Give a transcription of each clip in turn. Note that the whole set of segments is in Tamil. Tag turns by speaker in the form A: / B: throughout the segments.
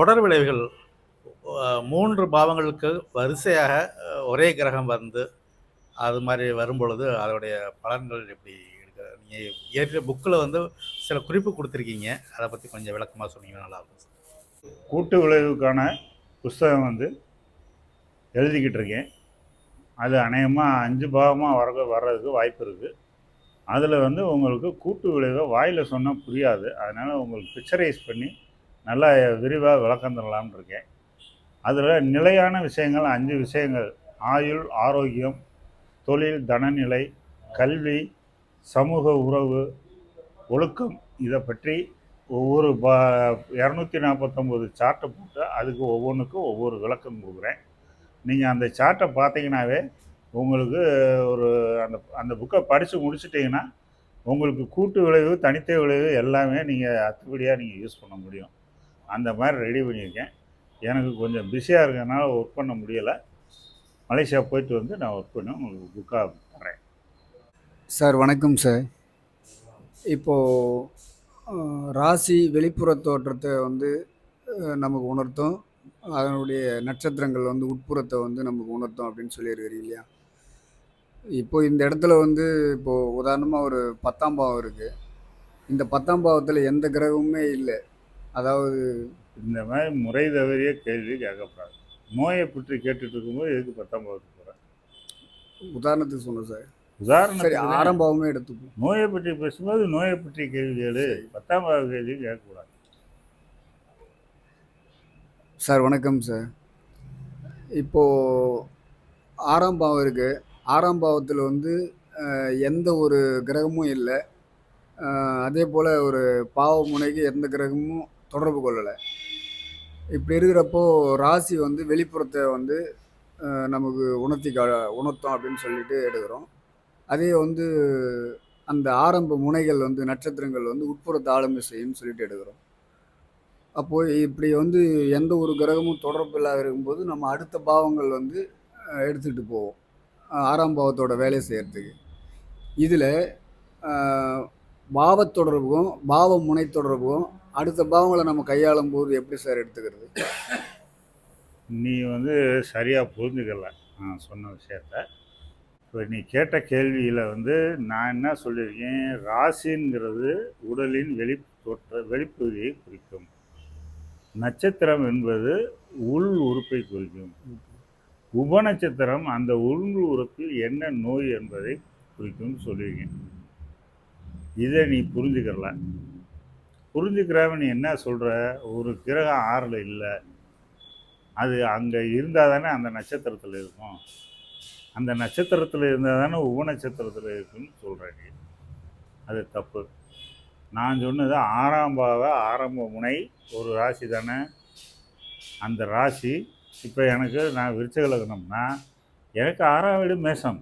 A: தொடர் விளைவுகள் மூன்று பாவங்களுக்கு வரிசையாக ஒரே கிரகம் வந்து அது மாதிரி வரும்பொழுது அதோடைய பலன்கள் எப்படி இருக்கு? நீங்கள் ஏற்கனவே புக்கில் வந்து சில குறிப்பு கொடுத்துருக்கீங்க. அதை பற்றி கொஞ்சம் விளக்கமாக சொன்னீங்கன்னா நல்லா இருக்கும்
B: கூட்டு விளைவுக்கான புஸ்தகம் வந்து எழுதிக்கிட்டு இருக்கேன். அது அநேகமாக அஞ்சு பாகமாக வர வர்றதுக்கு வாய்ப்பு இருக்குது அதில் வந்து உங்களுக்கு கூட்டு விளைவை வாயில் சொன்னால் புரியாது. அதனால் உங்களுக்கு பிக்சரைஸ் பண்ணி நல்லா விரிவாக விளக்கம் தரலாம்னு இருக்கேன். அதில் நிலையான விஷயங்கள் அஞ்சு விஷயங்கள். ஆயுள் ஆரோக்கியம் தொழில் தனநிலை கல்வி சமூக உறவு ஒழுக்கம் இதை பற்றி ஒவ்வொரு ப இரநூத்தி நாற்பத்தொம்போது சார்ட்டை போட்டு அதுக்கு ஒவ்வொன்றுக்கும் ஒவ்வொரு விளக்கம் கொடுக்குறேன். நீங்கள் அந்த சார்ட்டை பார்த்தீங்கன்னாவே உங்களுக்கு ஒரு அந்த அந்த புக்கை படித்து முடிச்சிட்டிங்கன்னா உங்களுக்கு கூட்டு விளைவு தனித்த விளைவு எல்லாமே நீங்கள் அத்துப்படியாக நீங்கள் யூஸ் பண்ண முடியும். அந்த மாதிரி ரெடி பண்ணியிருக்கேன். எனக்கு கொஞ்சம் பிஸியாக இருக்கிறதுனால ஒர்க் பண்ண முடியலை. மலேசியா போயிட்டு வந்து நான் ஒர்க் பண்ணி உங்களுக்கு புக்காக தரேன்.
C: சார் வணக்கம் சார். இப்போது ராசி வெளிப்புற தோற்றத்தை வந்து நமக்கு உணர்த்தும். அதனுடைய நட்சத்திரங்கள் வந்து உட்புறத்தை வந்து நமக்கு உணர்த்தும் அப்படின்னு சொல்லியிருக்கிறீங்க இல்லையா? இப்போது இந்த இடத்துல வந்து இப்போது உதாரணமாக ஒரு பத்தாம் பாவம் இருக்குது இந்த பத்தாம் பாவத்தில் எந்த கிரகமுமே இல்லை. அதாவது
B: இந்த மாதிரி முறை தவறிய கேள்வி கேட்கக்கூடாது நோயை பற்றி கேட்டுட்டு இருக்கும்போது எதுக்கு பத்தாம் பாவத்துக்கு போகிறேன்
C: உதாரணத்துக்கு சொன்னேன் சார். சரி
B: உதாரணத்துக்கு
C: ஆறாம் பாவமே எடுத்துப்போம்.
B: நோயை பற்றி பேசும்போது நோயை பற்றி கேள்வி கேளு. பத்தாம் பாவ கேள்வி கேட்கக்கூடாது.
C: சார் வணக்கம் சார். இப்போது ஆறாம் பாவம் இருக்குது ஆறாம் பாவத்தில் வந்து எந்த ஒரு கிரகமும் இல்லை. அதே போல் ஒரு பாவ முனைக்கு எந்த கிரகமும் தொடர்பு கொள்ளலை. இப்படி இருக்கிறப்போ ராசி வந்து வெளிப்புறத்தை வந்து நமக்கு உணர்த்தி கா அப்படின்னு சொல்லிட்டு எடுக்கிறோம். அதே வந்து அந்த ஆரம்ப முனைகள் வந்து நட்சத்திரங்கள் வந்து உட்புறத்தை ஆளுமை செய்யும்னு சொல்லிட்டு எடுக்கிறோம். அப்போது இப்படி வந்து எந்த ஒரு கிரகமும் தொடர்பு இல்லாத இருக்கும்போது நம்ம அடுத்த பாவங்கள் வந்து எடுத்துக்கிட்டு போவோம். ஆறாம் பாவத்தோட வேலையை செய்கிறதுக்கு இதில் பாவ பாவ முனை தொடர்பும் அடுத்த பாவங்களை நம்ம கையாளும் போது எப்படி சார் எடுத்துக்கிறது?
B: நீ வந்து சரியாக புரிஞ்சுக்கல. நான் சொன்ன விஷயத்த. இப்போ நீ கேட்ட கேள்வியில் வந்து நான் என்ன சொல்லியிருக்கேன்? ராசிங்கிறது உடலின் வெளி தோற்ற வெளிப்பகுதியை குறிக்கும். நட்சத்திரம் என்பது உள் உறுப்பை குறிக்கும். உபநட்சத்திரம் அந்த உள் உறுப்பில் என்ன நோய் என்பதை குறிக்கும்னு சொல்லியிருக்கேன். இதை நீ புரிஞ்சுக்கிறல புரிஞ்சுக்கிறாம நீ என்ன சொல்கிற ஒரு கிரகம் ஆறில் இல்லை. அது அங்கே இருந்தால் தானே அந்த நட்சத்திரத்தில் இருக்கும். அந்த நட்சத்திரத்தில் இருந்தால் தானே உபநட்சத்திரத்தில் இருக்குன்னு சொல்கிறேன் நீ. அது தப்பு. நான் சொன்னது ஆறாம் பாவ ஆரம்ப முனை ஒரு ராசி தானே. அந்த ராசி இப்போ எனக்கு நான் விருச்சக லக்னம்னா எனக்கு ஆறாம் வீடு மேசம்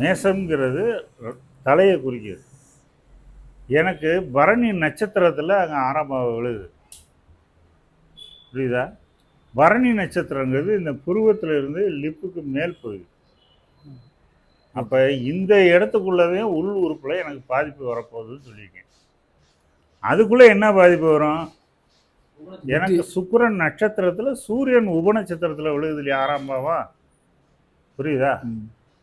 B: மேசம்ங்கிறது தலையை குறிக்கிறது எனக்கு பரணி நட்சத்திரத்தில் அங்கே ஆறாம் பாவம் விழுது. புரியுதா? பரணி நட்சத்திரங்கிறது இந்த புருவத்தில் இருந்து லிப்புக்கு மேல் பகுதி. அப்போ இந்த இடத்துக்குள்ளவே உள் உறுப்பில் எனக்கு பாதிப்பு வரப்போகுதுன்னு சொல்லியிருக்கேன். அதுக்குள்ளே என்ன பாதிப்பு வரும்? எனக்கு சுக்கிரன் நட்சத்திரத்தில் சூரியன் உபநட்சத்திரத்தில் விழுகுது இல்லையா ஆறாம் புரியுதா?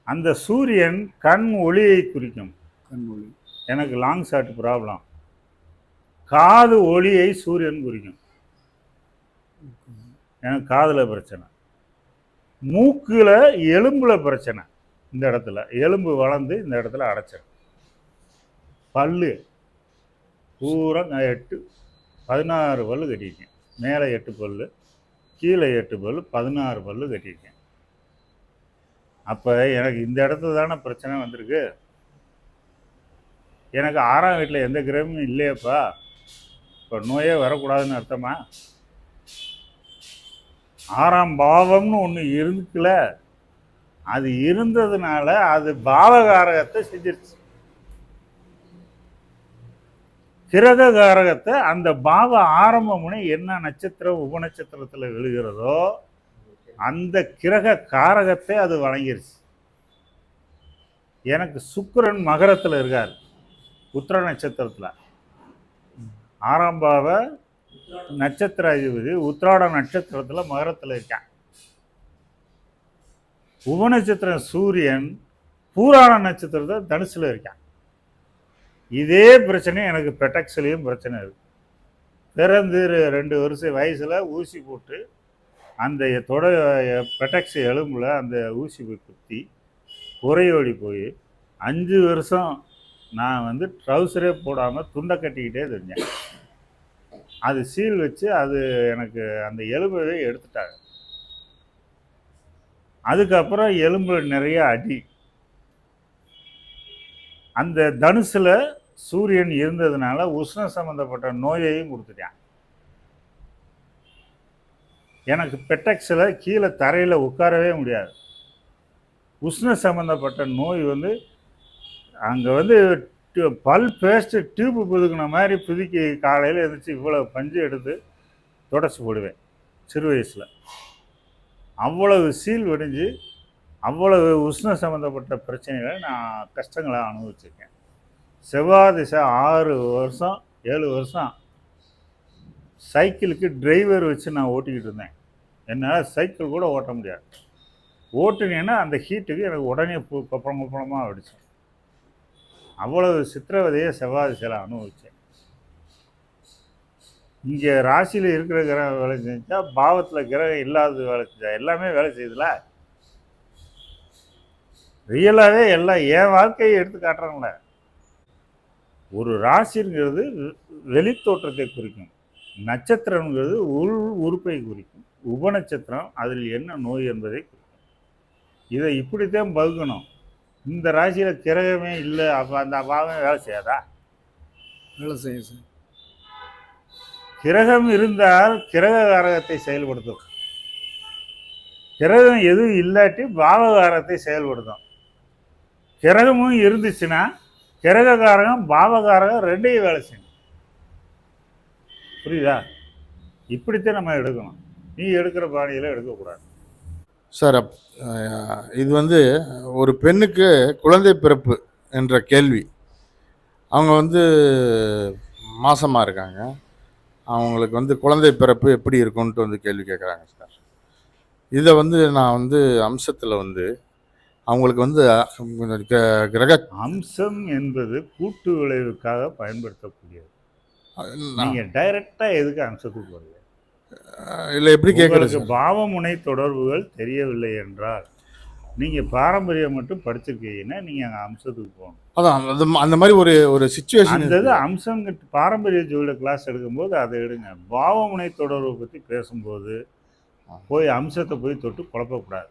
B: அந்த சூரியன் கண் ஒளியை குறிக்கும்.
C: கண்மொழி
B: எனக்கு லாங் ஷாட் ப்ராப்ளம் காது ஒளியை சூரியன் குறிக்கும். எனக்கு காதில் பிரச்சனை. மூக்கில் எலும்பில் பிரச்சனை. இந்த இடத்துல. எலும்பு வளர்ந்து இந்த இடத்துல அடைச்சிடும் பல்லு. பூரா எட்டு பதினாறு பல்லு கட்டியிருக்கேன். மேலே எட்டு பல்லு கீழே எட்டு பல்லு பதினாறு பல்லு கட்டியிருக்கேன். அப்போ எனக்கு இந்த இடத்துல தானே பிரச்சனை வந்திருக்கு? எனக்கு ஆறாம் வீட்டில் எந்த கிரகமும் இல்லையேப்பா. இப்போ நோயே வரக்கூடாதுன்னு அர்த்தமா? ஆறாம் பாவம்னு ஒன்று இருக்குல்ல அது இருந்ததுனால அது பாவகாரகத்தை செஞ்சிருச்சு. கிரக காரகத்தை அந்த பாவ ஆரம்பமுனை என்ன நட்சத்திரம் உபநட்சத்திரத்தில் விழுகிறதோ அந்த கிரக காரகத்தை அது வழங்கிருச்சு எனக்கு சுக்கரன் மகரத்தில் இருக்கார். உத்திர நட்சத்திரத்தில். ஆறாம் பாவ நட்சத்திர அதிபதி உத்திராட நட்சத்திரத்தில் மகரத்தில் இருக்கேன். உப நட்சத்திரம் சூரியன் பூராண நட்சத்திரத்தில் தனுசில் இருக்கேன். இதே பிரச்சனை எனக்கு பெட்டக்ஸ்லேயும் பிரச்சனை இருக்குது பிறந்து ரெண்டு வருஷம் வயசில் ஊசி போட்டு அந்த தொட பெட்டக்ஸ் எலும்பில் அந்த ஊசி போய் குத்தி குறையோடி போய் அஞ்சு வருஷம் நான் வந்து ட்ரௌசரே போடாமல் துண்டை கட்டிக்கிட்டே தெரிஞ்சேன். அது சீல் வச்சு அது எனக்கு அந்த எலும்பவே எடுத்துட்டாங்க. அதுக்கப்புறம் எலும்பு நிறைய அடி. அந்த தனுசில் சூரியன் இருந்ததுனால உஷ்ண சம்பந்தப்பட்ட நோயையும் கொடுத்துட்டான். எனக்கு பெட்டக்ஸில் கீழே தரையில் உட்காரவே முடியாது. உஷ்ண சம்பந்தப்பட்ட நோய் வந்து அங்கே வந்து பல் பேஸ்ட்டு டியூப்பு புதுக்கின மாதிரி புதுக்கி காலையில் எழுந்திரிச்சு இவ்வளோ பஞ்சு எடுத்து தொடச்சி போடுவேன். சிறு வயசில். அவ்வளவு சீல் வெடிஞ்சு அவ்வளவு உஷ்ண சம்மந்தப்பட்ட பிரச்சனைகளை நான் கஷ்டங்களை அனுபவிச்சிருக்கேன். செவ்வாய் திசை ஆறு வருஷம் ஏழு வருஷம். சைக்கிளுக்கு டிரைவர் வச்சு நான் ஓட்டிக்கிட்டு இருந்தேன். என்னால் சைக்கிள் கூட ஓட்ட முடியாது. ஓட்டுனேன்னா அந்த ஹீட்டுக்கு எனக்கு உடனே பு கொப்பளம் கொப்பளமாக அவ்வளவு சித்திரவதையை செவ்வாய் சில அனுபவிச்சேன். இங்கே ராசியில் இருக்கிற கிரகம் வேலை செஞ்சா பாவத்தில் கிரகம் இல்லாதது வேலை செஞ்சா எல்லாமே வேலை செய்யுதுல? ரியலாகவே எல்லாம் என் வாழ்க்கையை எடுத்து காட்டுறாங்களே. ஒரு ராசிங்கிறது வெ- வெளித்தோற்றத்தை குறிக்கும். நட்சத்திரங்கிறது உள் உறுப்பை குறிக்கும். உபநட்சத்திரம் அதில் என்ன நோய் என்பதை குறிக்கும். இதை இப்படித்தான் பகுக்கணும். இந்த ராசியில் கிரகமே இல்லை அப்போ அந்த பாவம் வேலை செய்யாதா?
C: வேலை செய்யும் சார்.
B: கிரகம் இருந்தால் கிரக காரகத்தை செயல்படுத்தும். கிரகம் எதுவும் இல்லாட்டி பாவகாரத்தை செயல்படுத்தும். கிரகமும் இருந்துச்சுன்னா கிரக காரகம் பாவகாரகம் ரெண்டையும் வேலை செய்யும். புரியுதா? இப்படித்தான் நம்ம எடுக்கணும். நீ எடுக்கிற பாணியில் எடுக்கக்கூடாது.
D: சார் அப் இது வந்து ஒரு பெண்ணுக்கு குழந்தை பிறப்பு என்ற கேள்வி. அவங்க வந்து மாசமாக இருக்காங்க. அவங்களுக்கு வந்து குழந்தை பிறப்பு எப்படி இருக்கும்ன்ட்டு வந்து கேள்வி கேட்குறாங்க சார். இதை வந்து நான் வந்து அம்சத்தில் வந்து அவங்களுக்கு வந்து கிரக
B: அம்சம் என்பது கூட்டு விளைவுக்காக பயன்படுத்தக்கூடியது. நீங்க டைரக்டா எதுக்கு அம்சத்துக்கு போறீங்க?
D: இல்லை எப்படி கேட்குறது?
B: பாவமுனை தொடர்புகள் தெரியவில்லை என்றால் நீங்க பாரம்பரியம் மட்டும் படிச்சிருக்கீங்கன்னா நீங்க அங்க அம்சத்துக்கு போகணும்.
D: அதான் அது அந்த மாதிரி ஒரு ஒரு சுச்சுவேஷன்
B: அந்த இது அம்சம் பாரம்பரிய ஜோதிட கிளாஸ் எடுக்கும்போது அதை எடுங்க. பாவமுனை தொடர்பு பத்தி பேசும்போது போய் அம்சத்தை போய் தொட்டு குழப்பக்கூடாது.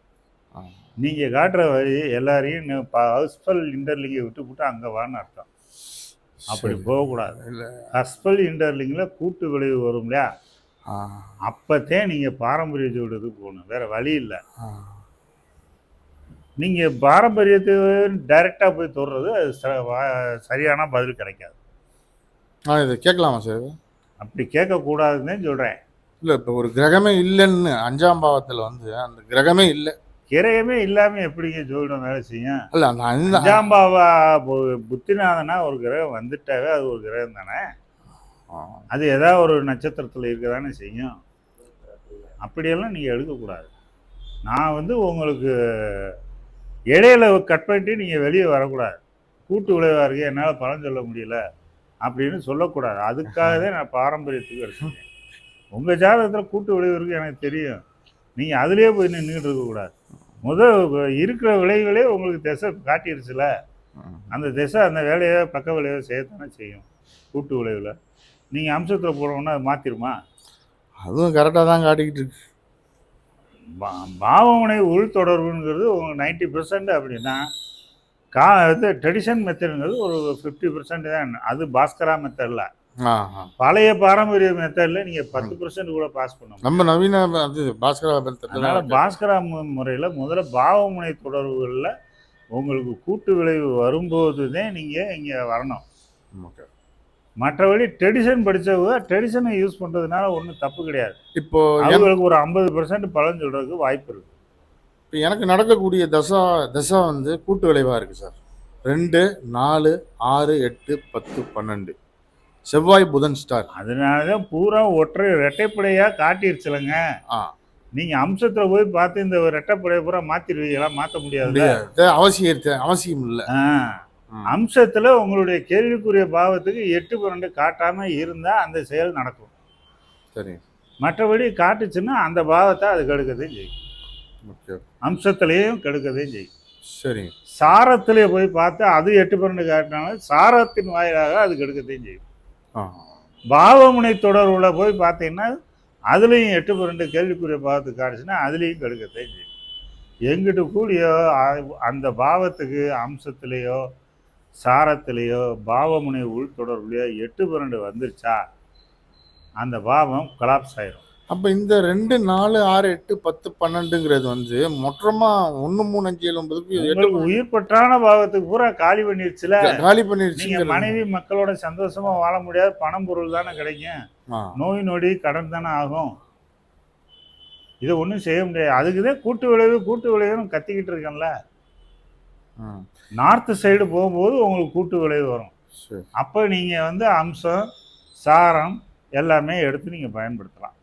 B: நீங்க காட்டுற வழி எல்லாரையும் ஹவுஸ்ஃபுல் இன்டர்லிங்கை விட்டு விட்டு அங்க வான்னு அர்த்தம். அப்படி போகக்கூடாது.
D: இல்லை.
B: ஹஸ்பல் இன்டர்லிங்கில் கூட்டு விளைவு வரும் இல்லையா? அப்போத்தே நீங்கள் பாரம்பரிய ஜோதிடத்துக்கு போகணும். வேற வழி இல்லை. நீங்கள் பாரம்பரியத்தை டைரெக்டாக போய் தொடுறது அது சரியான பதில் கிடைக்காது.
D: ஆ இதை கேட்கலாமா சார்? இது?
B: அப்படி கேட்கக்கூடாதுன்னு சொல்கிறேன்
D: இல்லை இப்போ ஒரு கிரகமே இல்லைன்னு அஞ்சாம் பாவத்தில் வந்து அந்த கிரகமே இல்லை.
B: கிரகமே இல்லாமல் எப்படிங்க ஜோதிடம் வேலை செய்யும்?
D: இல்லை அந்த
B: அஞ்சாம் பாவா பு- புத்திநாதனா ஒரு கிரகம் வந்துட்டாவே அது ஒரு கிரகம் தானே அது ஏதாவது ஒரு நட்சத்திரத்தில் இருக்க தானே செய்யும். அப்படியெல்லாம் நீங்கள் எடுக்கக்கூடாது. நான் வந்து உங்களுக்கு இடையில கட் பண்ணிட்டு நீங்கள் வெளியே வரக்கூடாது. கூட்டு விளைவாக இருக்கு என்னால் பலன் சொல்ல முடியல அப்படின்னு சொல்லக்கூடாது. அதுக்காக தான் நான் பாரம்பரியத்துக்கு எடுத்துக்கேன் உங்கள் ஜாதகத்தில் கூட்டு விளைவு இருக்கு எனக்கு தெரியும். நீங்கள் அதுலேயே போய் நின்றுட்டு இருக்கக்கூடாது முதல் இருக்கிற விளைவுகளே உங்களுக்கு திசை காட்டிடுச்சுல அந்த திசை அந்த வேலையை பக்க விளைவை செய்யத்தானே செய்யும். கூட்டு விளைவில். நீங்கள் அம்சத்தில் போடணும்னா அது மாற்றிருமா
D: அதுவும் கரெக்டாக தான் காட்டிக்கிட்டு இருக்கு.
B: பா பாவமுனை உள் தொடர்புங்கிறது உங்களுக்கு நைன்ட்டி பெர்சன்ட் அப்படின்னா கா இது ட்ரெடிஷன் மெத்தடுங்கிறது ஒரு ஃபிஃப்டி பெர்சன்ட் தான். அது பாஸ்கரா மெத்தடில் பழைய பாரம்பரிய மெத்தடில் நீங்கள் பத்து பெர்சன்ட் கூட பாஸ் பண்ண முடியும்.
D: நம்ம நவீன அது பாஸ்கரா
B: அதனால் பாஸ்கரா முறையில் முதல்ல பாவமுனை தொடர்புகளில் உங்களுக்கு கூட்டு விளைவு வரும்போது தான் நீங்கள் இங்கே வரணும்.
D: ஓகே.
B: மற்றபடி ட்ரெடிஷன் படித்தவங்க ட்ரெடிஷனை யூஸ் பண்ணுறதுனால ஒன்றும் தப்பு கிடையாது.
D: இப்போ
B: அவங்களுக்கு ஒரு ஐம்பது பெர்சன்ட் பலன் சொல்கிறதுக்கு வாய்ப்பு இருக்குது
D: இப்போ எனக்கு நடக்கக்கூடிய தசா தசா வந்து கூட்டு விளைவாக இருக்குது சார். ரெண்டு நாலு ஆறு எட்டு பத்து பன்னெண்டு. செவ்வாய் புதன் ஸ்டார்
B: அதனால தான் பூரா ஒற்றை ரெட்டைப்படையாக காட்டிருச்சுலங்க.
D: ஆ.
B: நீங்கள் அம்சத்தில் போய் பார்த்து இந்த ரெட்டைப்படையை பூரா மாற்றிடுவீங்களா மாற்ற முடியாது.
D: அவசியம் அவசியம் இல்லை.
B: ஆ. அம்சத்தில் உங்களுடைய கேள்விக்குரிய பாவத்துக்கு எட்டு பன்னெண்டு காட்டாமல் இருந்தால் அந்த செயல் நடக்கும்.
D: சரி.
B: மற்றபடி காட்டுச்சுன்னா அந்த பாவத்தை அது கெடுக்கதையும் செய்யும்.
D: ஓகே.
B: அம்சத்திலையும் கெடுக்கதையும் செய்யும்.
D: சரி.
B: சாரத்திலே போய் பார்த்து அது எட்டு பன்னெண்டு காட்டினாலும் சாரத்தின் வாயிலாக அது கெடுக்கத்தையும் செய்யும். பாவமுனை தொடர்புல போய் பார்த்தீங்கன்னா அதுலேயும் எட்டு பன்னெண்டு கேள்விக்குரிய பாவத்துக்கு காட்டுச்சுன்னா அதுலேயும் கெடுக்கத்தையும் செய்யும். எங்கிட்டு கூடியோ அந்த பாவத்துக்கு அம்சத்திலேயோ சாரத்திலேயோ பாவமுனை உள் தொடர்புலையோ எட்டு பன்னெண்டு வந்துருச்சா அந்த பாவம் கொலாப்ஸ் ஆயிரும்.
D: அப்போ இந்த ரெண்டு நாலு ஆறு எட்டு பத்து பன்னெண்டுங்கிறது வந்து மொத்தமாக ஒன்று மூணு அஞ்சு ஏழு ஒன்பதுக்கு
B: உயிர் பற்றான பாவத்துக்கு பூரா காலி பண்ணிருச்சுல.
D: காலி பண்ணிருச்சு
B: மனைவி மக்களோட சந்தோஷமா வாழ முடியாது பணம் பொருள் தானே கிடைக்கும். நோய் நொடி கடன் தானே ஆகும். இதை ஒன்றும் செய்ய முடியாது. அதுக்கு தான் கூட்டு விளைவு கூட்டு விளைவுன்னு கத்திக்கிட்டு இருக்கேன்ல. நார்த்து சைடு போகும்போது உங்களுக்கு கூட்டு விளைவு வரும். அப்போ நீங்கள் வந்து அம்சம் சாரம் எல்லாமே எடுத்து நீங்கள் பயன்படுத்தலாம்.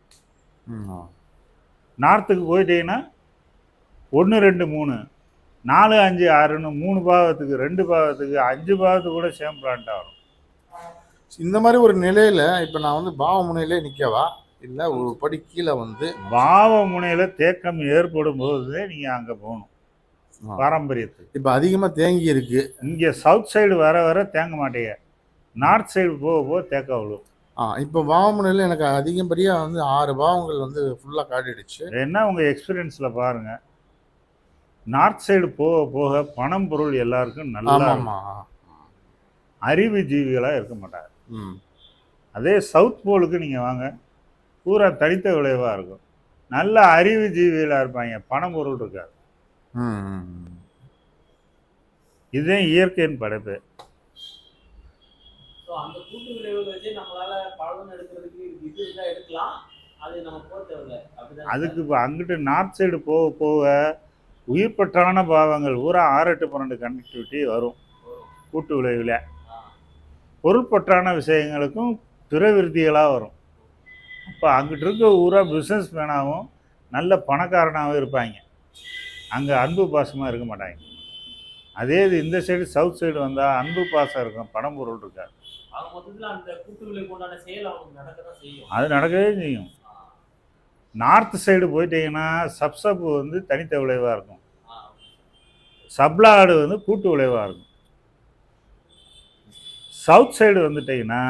B: நார்த்துக்கு போயிட்டீங்கன்னா ஒன்று ரெண்டு மூணு நாலு அஞ்சு ஆறுன்னு மூணு பாவத்துக்கு ரெண்டு பாவத்துக்கு அஞ்சு பாவத்துக்கு கூட சேம் பிளான்ட்டாக வரும்.
D: இந்த மாதிரி ஒரு நிலையில இப்போ நான் வந்து பாவ முனையிலே நிற்கவா இல்லை ஒரு படி கீழே வந்து
B: பாவ முனையில் தேக்கம் ஏற்படும் போது நீங்கள் அங்கே போகணும்.
D: ஆ.
B: பாரம்பரியத்துக்கு
D: இப்போ அதிகமாக தேங்கி இருக்கு.
B: இங்கே சவுத் சைடு வர வர தேங்க மாட்டேங்க. நார்த் சைடு போக போக தேக்க விழும்
D: ஆ இப்போ பாவ முனையில் எனக்கு அதிகப்படியாக வந்து ஆறு பாவங்கள் வந்து ஃபுல்லாக காட்டிடுச்சு.
B: என்ன உங்கள் எக்ஸ்பீரியன்ஸில் பாருங்கள் நார்த் சைடு போக போக பணம் பொருள் எல்லாருக்கும் நல்லா அறிவு ஜீவிகளாக இருக்க மாட்டாங்க. அதே சவுத் போலுக்கு நீங்கள் வாங்க. பூரா தனித்த விளைவாக இருக்கும். நல்ல அறிவு ஜீவிகளாக இருப்பாங்க. பணம் பொருள் இருக்காது. இதுதான் இயற்கையின் படைப்பு.
E: அந்த கூட்டு விளைவுகளை வச்சு நம்மளால பலன் எடுக்கிறதுக்கு இது இருந்தால் எடுக்கலாம். அது நம்ம போக தேவையில்ல. அப்படிதான்
B: அதுக்கு இப்போ அங்கிட்டு நார்த் சைடு போக போக உயிர்பற்றான பாவங்கள் பூரா ஆறு எட்டு பன்னெண்டு கனெக்டிவிட்டி வரும். கூட்டு விளைவில். பொருட்பற்றான விஷயங்களுக்கும் பிற விருத்திகளாக வரும். அப்போ அங்கிட்டு இருக்க ஊரா பிஸ்னஸ் மேனாகவும் நல்ல பணக்காரனாகவும் இருப்பாங்க. அங்கே அன்பு பாசமாக இருக்க மாட்டாங்க. அதே இது இந்த சைடு சவுத் சைடு வந்தால் அன்பு பாசம் இருக்கும் பணம் பொருள் இருக்காது. அது நடக்கவே செய்யும். நார்த் சைடு போயிட்டீங்கன்னா சப்சப் வந்து தனித்த விளைவாக இருக்கும்.
E: ஆ,
B: சப்ளாடு வந்து கூட்டு விளைவாக இருக்கும். சவுத் சைடு வந்துட்டீங்கன்னா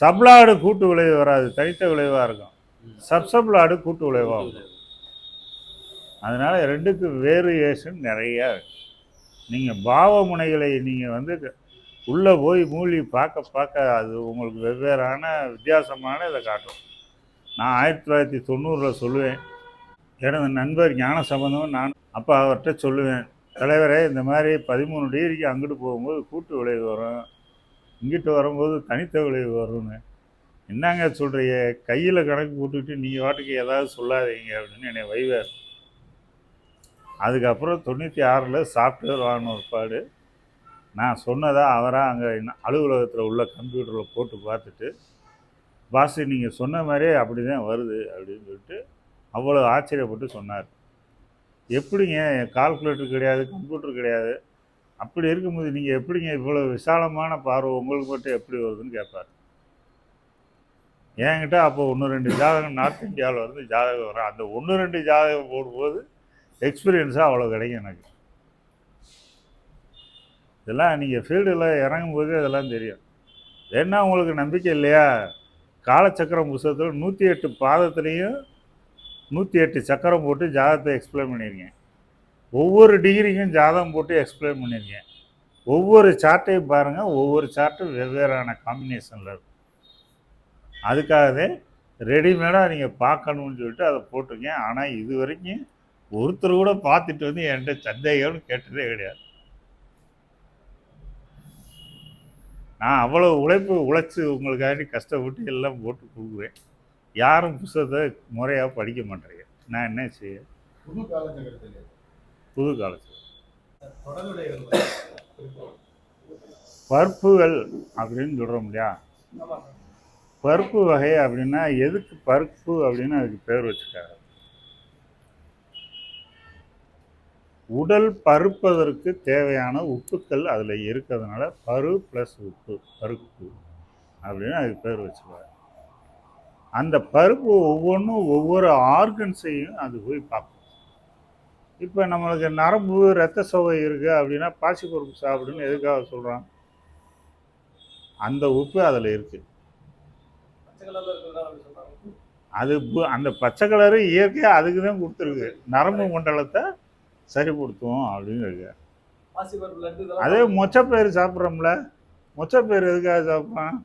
B: சப்ளாடு கூட்டு விளைவு வராது தனித்த விளைவாக இருக்கும். சப்சப்ளாடு கூட்டு விளைவாக இருக்கும். அதனால் ரெண்டுக்கு வேரியேஷன் நிறையா இருக்குது நீங்கள் பாவ முனைகளை நீங்கள் வந்து உள்ளே போய் மூழ்கி பார்க்க பார்க்க அது உங்களுக்கு வெவ்வேறான வித்தியாசமான இதை காட்டும். நான் ஆயிரத்தி தொள்ளாயிரத்தி தொண்ணூறில் சொல்லுவேன். எனது நண்பர் ஞான சம்பந்தம் நான் அப்போ அவர்கிட்ட சொல்லுவேன் தலைவரே இந்த மாதிரி பதிமூணு டிகிரிக்கு அங்கிட்டு போகும்போது கூட்டு விளைவு வரும். இங்கிட்டு வரும்போது தனித்த விளைவு வரும்னு. என்னங்க சொல்கிறீங்க கையில் கணக்கு போட்டுக்கிட்டு நீங்கள் வாட்டுக்கு ஏதாவது சொல்லாதீங்க அப்படின்னு என்னை வைவார். அதுக்கப்புறம் தொண்ணூற்றி ஆறில் சாஃப்ட்வேர் வாங்கின ஒருபாடு நான் சொன்னதாக அவராக அங்கே அலுவலகத்தில் உள்ள கம்ப்யூட்டரில் போட்டு பார்த்துட்டு பாஸ் நீங்கள் சொன்ன மாதிரியே அப்படி தான் வருது அப்படின்னு சொல்லிட்டு அவ்வளோ ஆச்சரியப்பட்டு சொன்னார். எப்படிங்க? கால்குலேட்டர் கிடையாது கம்ப்யூட்டர் கிடையாது. அப்படி இருக்கும்போது நீங்கள் எப்படிங்க இவ்வளோ விசாலமான பார்வை உங்களுக்கு மட்டும் எப்படி வருதுன்னு கேட்பார். என்கிட்ட அப்போ ஒன்று ரெண்டு ஜாதகம் நார்த் இந்தியாவில் வந்து ஜாதகம் வரும் அந்த ஒன்று ரெண்டு ஜாதகம் போடும்போது எக்ஸ்பீரியன்ஸாக அவ்வளோ கிடைக்கும் எனக்கு. இதெல்லாம் நீங்கள் ஃபீல்டில் இறங்கும்போது அதெல்லாம் தெரியும். என்ன உங்களுக்கு நம்பிக்கை இல்லையா? காலச்சக்கரம் புஸ்தகத்தில் நூற்றி எட்டு பாதத்துலேயும் நூற்றி எட்டு சக்கரம் போட்டு ஜாதகத்தை எக்ஸ்பிளைன் பண்ணியிருக்கேன் ஒவ்வொரு டிகிரிக்கும் ஜாதகம் போட்டு எக்ஸ்பிளைன் பண்ணியிருக்கேன் ஒவ்வொரு சார்ட்டையும் பாருங்கள் ஒவ்வொரு சார்ட்டும் வெவ்வேறான காம்பினேஷனில் இருக்கும். அதுக்காகவே ரெடிமேடாக நீங்கள் பார்க்கணும்னு சொல்லிட்டு அதை போட்டிருக்கேன். ஆனால் இது வரைக்கும் ஒருத்தர் கூட பார்த்துட்டு வந்து என்கிட்ட சந்தேகம்னு கேட்டதே கிடையாது. நான் அவ்வளோ உழைப்பு உழைச்சி உங்களுக்காண்டி கஷ்டப்பட்டு எல்லாம் போட்டு கொடுக்குறேன். யாரும் புத்தகத்தை முறையாக படிக்க மாட்டேறீங்க நான் என்ன செய்ய?
D: புது காலகட்டத்தில்.
B: புது காலத்தில். பருப்புகள் அப்படின்னு சொல்கிறோம் இல்லையா? பருப்பு வகை அப்படின்னா எதுக்கு பருப்பு அப்படின்னு அதுக்கு பேர் வச்சுருக்காங்க. உடல் பருப்பதற்கு தேவையான உப்புக்கள் அதில் இருக்கிறதுனால பரு ப்ளஸ் உப்பு பருப்பு அப்படின்னு அதுக்கு பேர் வச்சுருக்காங்க அந்த பருப்பு ஒவ்வொன்றும் ஒவ்வொரு ஆர்கன்ஸையும் அது போய் பார்க்கும். இப்போ நம்மளுக்கு நரம்பு ரத்த சோகை இருக்குது அப்படின்னா பாசி பருப்பு சாப்பிடுன்னு எதுக்காக சொல்கிறான் அந்த உப்பு அதில் இருக்குது அது அந்த பச்சை கலரு இயற்கையாக அதுக்கு தான் கொடுத்துருக்கு. நரம்பு மண்டலத்தை சரிப்படுத்தும் அப்படின்னு இருக்கு
E: பாசி பருப்பு லட்டு இதெல்லாம்
B: அதே மொச்சப்பயிறு சாப்பிட்றோம்ல. மொச்சப்பயிறு எதுக்காக சாப்பிட்றோம்?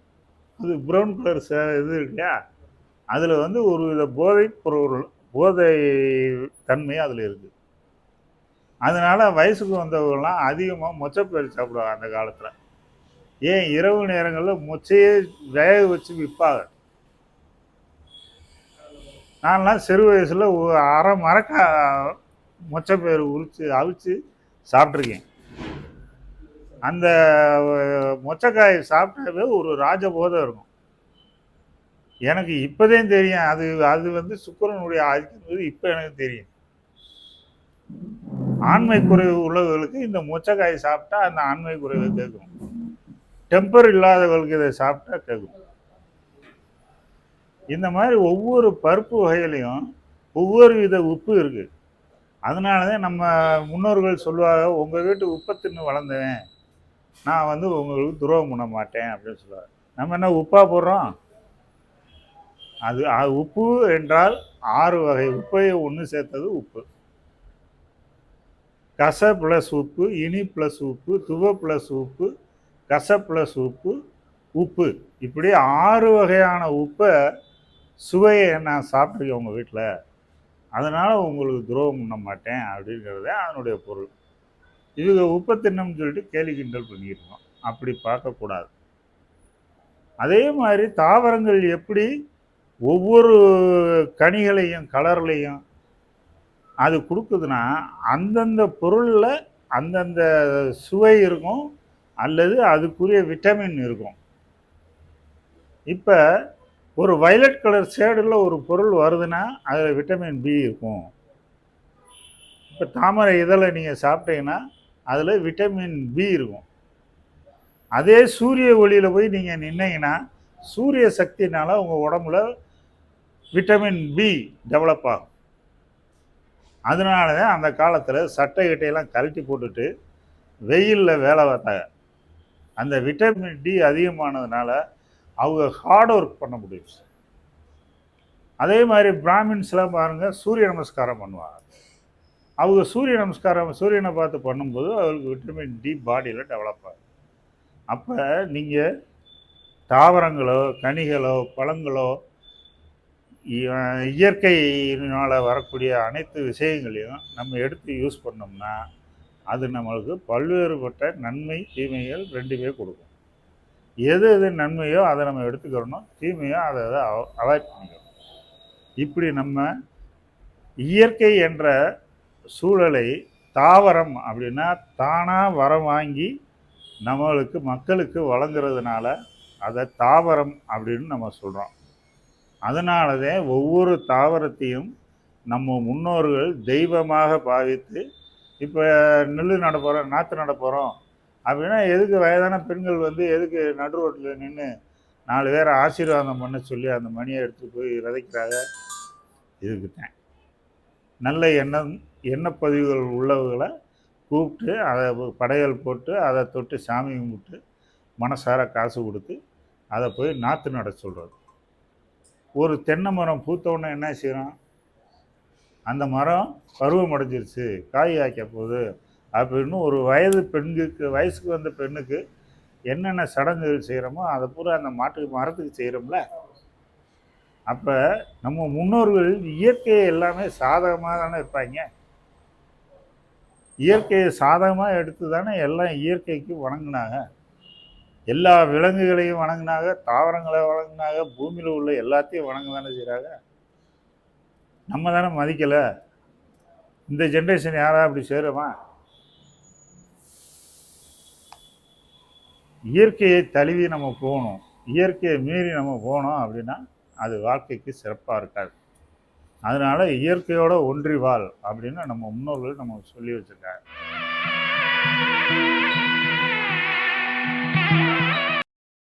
B: அது ப்ரௌன் கலர் ச இது இல்லையா? அதில் வந்து ஒரு வித போதை பொருள் போதை தன்மை அதில் இருக்குது அதனால் வயசுக்கு வந்தவங்கலாம் அதிகமாக மொச்சப்பயிறு சாப்பிடுவாங்க அந்த காலத்தில். ஏன்? இரவு நேரங்களில் மொச்சையே வேக வச்சு விற்பாங்க. நான்லாம் சிறு வயசில் அரை மரக்கா மொச்சப்பயிறு உரித்து அவிச்சு சாப்பிட்ருக்கேன் அந்த அஹ், மொச்சக்காய் சாப்பிட்டாவே ஒரு ராஜபோதம் இருக்கும். எனக்கு இப்போதான் தெரியும். அது அது வந்து சுக்கரனுடைய ஆதிக்கம் இப்போ எனக்கு தெரியும். ஆண்மை குறைவு உள்ளவர்களுக்கு இந்த மொச்சக்காய் சாப்பிட்டா அந்த ஆண்மை குறைவு கேட்கும். டெம்பர் இல்லாதவர்களுக்கு இதை சாப்பிட்டா கேட்கும். இந்த மாதிரி ஒவ்வொரு பருப்பு வகையிலையும் ஒவ்வொரு வித உப்பு இருக்குது அதனால தான் நம்ம முன்னோர்கள் சொல்லுவாங்க உங்கள் வீட்டு உப்பை தின்னு நான் வந்து உங்களுக்கு துரோகம் பண்ண மாட்டேன் அப்படின்னு சொல்லுவாங்க. நம்ம என்ன உப்பாக போடுறோம்? அது உப்பு என்றால் ஆறு வகை உப்பையை ஒன்று சேர்த்தது உப்பு. கச ப்ளஸ் உப்பு இனி ப்ளஸ் உப்பு துவ ப்ளஸ் உப்பு கச ப்ளஸ் உப்பு உப்பு. இப்படி ஆறு வகையான உப்பை சுவையை நான் சாப்பிட்ருக்கேன் உங்கள் வீட்டில் அதனால் உங்களுக்கு துரோகம் பண்ண மாட்டேன் அப்படிங்கிறத அதனுடைய பொருள். இவங்க உப்பை தின்னம்னு சொல்லிட்டு கேலி கிண்டல் பண்ணியிருக்கோம். அப்படி பார்க்கக்கூடாது அதே மாதிரி தாவரங்கள் எப்படி ஒவ்வொரு கனிகளையும் கலர்லையும் அது கொடுக்குதுன்னா அந்தந்த பொருளில் அந்தந்த சுவை இருக்கும் அல்லது அதுக்குரிய விட்டமின் இருக்கும். இப்போ ஒரு வயலட் கலர் ஷேடில் ஒரு பொருள் வருதுன்னா அதில் விட்டமின் பி இருக்கும். இப்போ தாமரை இதழை நீங்கள் சாப்பிட்டீங்கன்னா அதில் விட்டமின் பி இருக்கும். அதே சூரிய ஒளியில் போய் நீங்கள் நின்னீங்கன்னா சூரிய சக்தினால் உங்கள் உடம்புல விட்டமின் பி டெவலப் ஆகும். அதனால தான் அந்த காலத்தில் சட்டை கிட்டையெல்லாம் கழட்டி போட்டுட்டு வெயிலில் வேலை பார்த்தாங்க. அந்த விட்டமின் டி அதிகமானதுனால அவங்க ஹார்ட் ஒர்க் பண்ண முடியும். அதே மாதிரி பிராமின்ஸ்லாம் பாருங்கள் சூரிய நமஸ்காரம் பண்ணுவாங்க. அவங்க சூரிய நமஸ்காரம் சூரியனை பார்த்து பண்ணும்போது அவங்களுக்கு விட்டமின் டி பாடியில் டெவலப் ஆகும். அப்போ நீங்கள் தாவரங்களோ கனிகளோ பழங்களோ இயற்கையினால் வரக்கூடிய அனைத்து விஷயங்களையும் நம்ம எடுத்து யூஸ் பண்ணோம்னா அது நம்மளுக்கு பல்வேறுபட்ட நன்மை தீமைகள் ரெண்டுமே கொடுக்கும். எது எது நன்மையோ அதை நம்ம எடுத்துக்கிறணும் தீமையோ அதை அதை அவாய்ட் பண்ணிக்கணும் இப்படி நம்ம இயற்கை என்ற சூழலை தாவரம் அப்படின்னா தானாக வரம் வாங்கி நம்மளுக்கு மக்களுக்கு வழங்குறதுனால அதை தாவரம் அப்படின்னு நம்ம சொல்கிறோம் அதனால தான் ஒவ்வொரு தாவரத்தையும் நம்ம முன்னோர்கள் தெய்வமாக பாவித்து இப்போ நெல் நட போகிறோம் நாற்று நட போகிறோம் அப்படின்னா எதுக்கு வயதான பெண்கள் வந்து எதுக்கு நடு ரோட்டில் நின்று நாலு பேரை ஆசீர்வாதம் பண்ண சொல்லி அந்த மணியை எடுத்து போய் விதைக்கிறாங்க? இதுக்கு தான் நல்ல எண்ணம் எண்ணப்பதிவுகள் உள்ளவர்களை கூப்பிட்டு அதை படையல் போட்டு அதை தொட்டு சாமி கும்பிட்டு மனசார காசு கொடுத்து அதை போய் நாற்று நட சொல்கிறது ஒரு தென்னை மரம் பூத்தவுடனே என்ன செய்கிறோம் அந்த மரம் பருவம் அடைஞ்சிருச்சு காய் காய்க்க போகுது. அப்படின்னு ஒரு வயது பெண்ணுக்கு வயசுக்கு வந்த பெண்ணுக்கு என்னென்ன சடங்குகள் செய்கிறோமோ அதை பூரா அந்த மாட்டுக்கு மரத்துக்கு செய்கிறோம்ல அப்போ நம்ம முன்னோர்கள் இயற்கையை எல்லாமே சாதகமாக தானே இருப்பாங்க. இயற்கையை சாதகமாக எடுத்து தானே எல்லாம் இயற்கைக்கு வணங்கினாங்க. எல்லா விலங்குகளையும் வணங்கினாங்க தாவரங்களை வணங்கினாங்க பூமியில் உள்ள எல்லாத்தையும் வணங்க தானே செய்கிறாங்க நம்ம தானே மதிக்கலை. இந்த ஜென்ரேஷன் யாரா அப்படி செய்கிறோமா இயற்கையை தழுவி நம்ம போகணும். இயற்கையை மீறி நம்ம போனோம் அப்படின்னா அது வாழ்க்கைக்கு சிறப்பாக இருக்காது. அதனால இயற்கையோட ஒன்றி வாழ் அப்படின்னு நம்ம முன்னோர்கள் நம்ம சொல்லி வச்சுருக்காங்க.